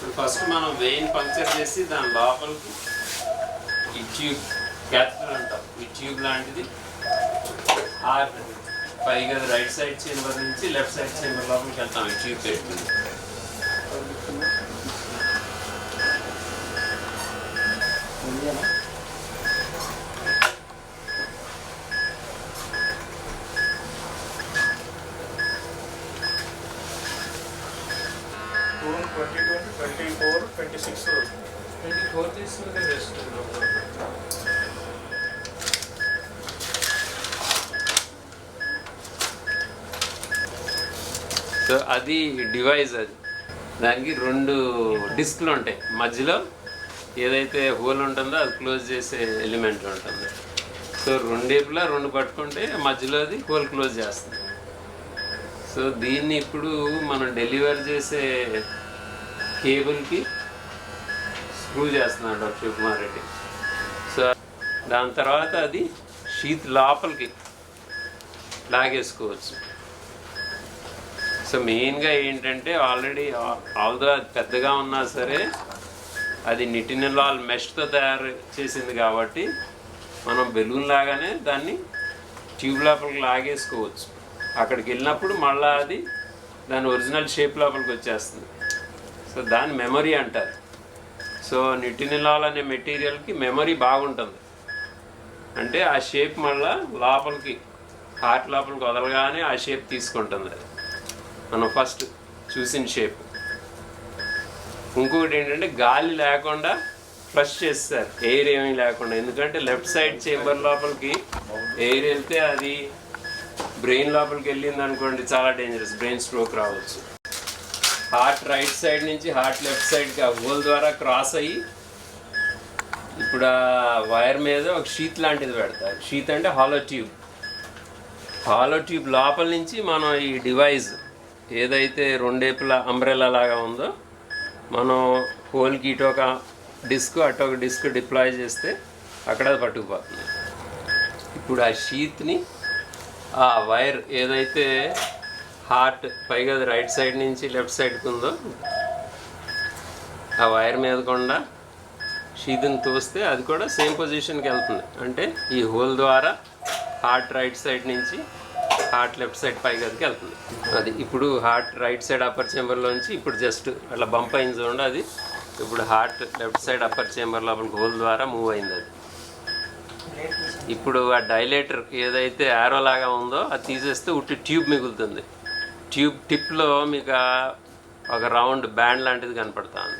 ఇప్పుడు ఫస్ట్ మనం vein puncture చేసి దాని లోపలికి ఈ ట్యూబ్ క్యాథర్ అంటాం. ఈ ట్యూబ్ లాంటిది. ఆ పైగా రైట్ సైడ్ చేంబర్ నుంచి లెఫ్ట్ సైడ్ చేంబర్ లోపలికి వెళ్తాం ఈ ట్యూబ్ పెట్టుకుని June twenty twenty twenty four twenty six twenty four తీసుకుంటే బెస్ట్ సో అది డివైస్ అది. దానికి రెండు డిస్క్లు ఉంటాయి. మధ్యలో ఏదైతే హోల్ ఉంటుందో అది క్లోజ్ చేసే ఎలిమెంట్ ఉంటుంది. సో రెండేపులా రెండు పట్టుకుంటే మధ్యలో అది హోల్ క్లోజ్ చేస్తుంది. సో దీన్ని ఇప్పుడు మనం డెలివర్ చేసే కేబుల్కి స్క్రూ చేస్తున్నాడు డాక్టర్ శివకుమార్ రెడ్డి. సో దాని తర్వాత అది షీత్ లోపలికి లాగేసుకోవచ్చు. సో మెయిన్గా ఏంటంటే ఆల్రెడీ ఆల్దో అది పెద్దగా ఉన్నా సరే అది నిటినలాల్ మెష్తో తయారు చేసింది కాబట్టి మనం బెలూన్ లాగానే దాన్ని ట్యూబ్ లోపలికి లాగేసుకోవచ్చు. అక్కడికి వెళ్ళినప్పుడు మళ్ళీ అది దాని ఒరిజినల్ షేప్ లోపలికి వచ్చేస్తుంది. సో దాని మెమరీ అంటారు. సో నిటినిలాల్ అనే మెటీరియల్కి మెమరీ బాగుంటుంది. అంటే ఆ షేప్ మళ్ళా లోపలికి హార్ట్ లోపలికి వదలగానే ఆ షేప్ తీసుకుంటుంది. అది మనం ఫస్ట్ చూసిన షేప్. ఇంకొకటి ఏంటంటే గాలి లేకుండా ఫ్లష్ చేస్తారు. ఎయిర్ ఏమీ లేకుండా. ఎందుకంటే లెఫ్ట్ సైడ్ చేంబర్ లోపలికి ఎయిర్ వెళ్తే అది బ్రెయిన్ లోపలికి వెళ్ళింది అనుకోండి చాలా డేంజరస్ బ్రెయిన్ స్ట్రోక్ రావచ్చు. హార్ట్ రైట్ సైడ్ నుంచి హార్ట్ లెఫ్ట్ సైడ్కి ఆ హోల్ ద్వారా క్రాస్ అయ్యి ఇప్పుడు ఆ వైర్ మీద ఒక షీత్ లాంటిది పెడతారు. షీత్ అంటే హాలో ట్యూబ్ హాలో ట్యూబ్ లోపల నుంచి మనం ఈ డివైస్ ఏదైతే రెండేపుల అంబ్రెలా లాగా ఉందో మనం హోల్కి ఇటు ఒక డిస్క్ అటు ఒక డిస్క్ డిప్లాయ్ చేస్తే అక్కడ పట్టుకుపోతుంది. ఇప్పుడు ఆ షీత్ని ఆ వైర్ ఏదైతే హార్ట్ పైగా అది రైట్ సైడ్ నుంచి లెఫ్ట్ సైడ్కి ఉందో ఆ వైర్ మీద కూడా షీదుని తోస్తే అది కూడా సేమ్ పొజిషన్కి వెళ్తుంది. అంటే ఈ హోల్ ద్వారా హార్ట్ రైట్ సైడ్ నుంచి హార్ట్ లెఫ్ట్ సైడ్ పై గదికి వెళ్తుంది. అది ఇప్పుడు హార్ట్ రైట్ సైడ్ అప్పర్ చేంబర్లోంచి ఇప్పుడు జస్ట్ అట్లా బంప్ అయింది చూడండి అది ఇప్పుడు heart left side upper chamber లోపలికి హోల్ ద్వారా మూవ్ అయింది అది. ఇప్పుడు ఆ డైలేటర్ ఏదైతే యారో లాగా ఉందో అది తీసేస్తే ఉట్టి ట్యూబ్ మిగులుతుంది. ట్యూబ్ టిప్లో మీకు ఒక రౌండ్ బ్యాండ్ లాంటిది కనపడుతుంది.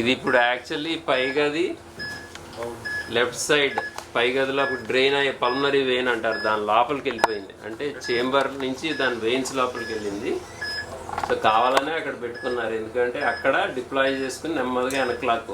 ఇది ఇప్పుడు యాక్చువల్లీ పైగది లెఫ్ట్ సైడ్ పై గదిలో ఒక డ్రైన్ అయ్యే పల్మరీ వెయిన్ అంటారు. దాని లోపలికి వెళ్ళిపోయింది. అంటే చేంబర్ నుంచి దాని వెయిన్స్ లోపలికి వెళ్ళింది. సో కావాలనే అక్కడ పెట్టుకున్నారు. ఎందుకంటే అక్కడ డిప్లాయ్ చేసుకుని నెమ్మదిగా వెనక్లాక్కు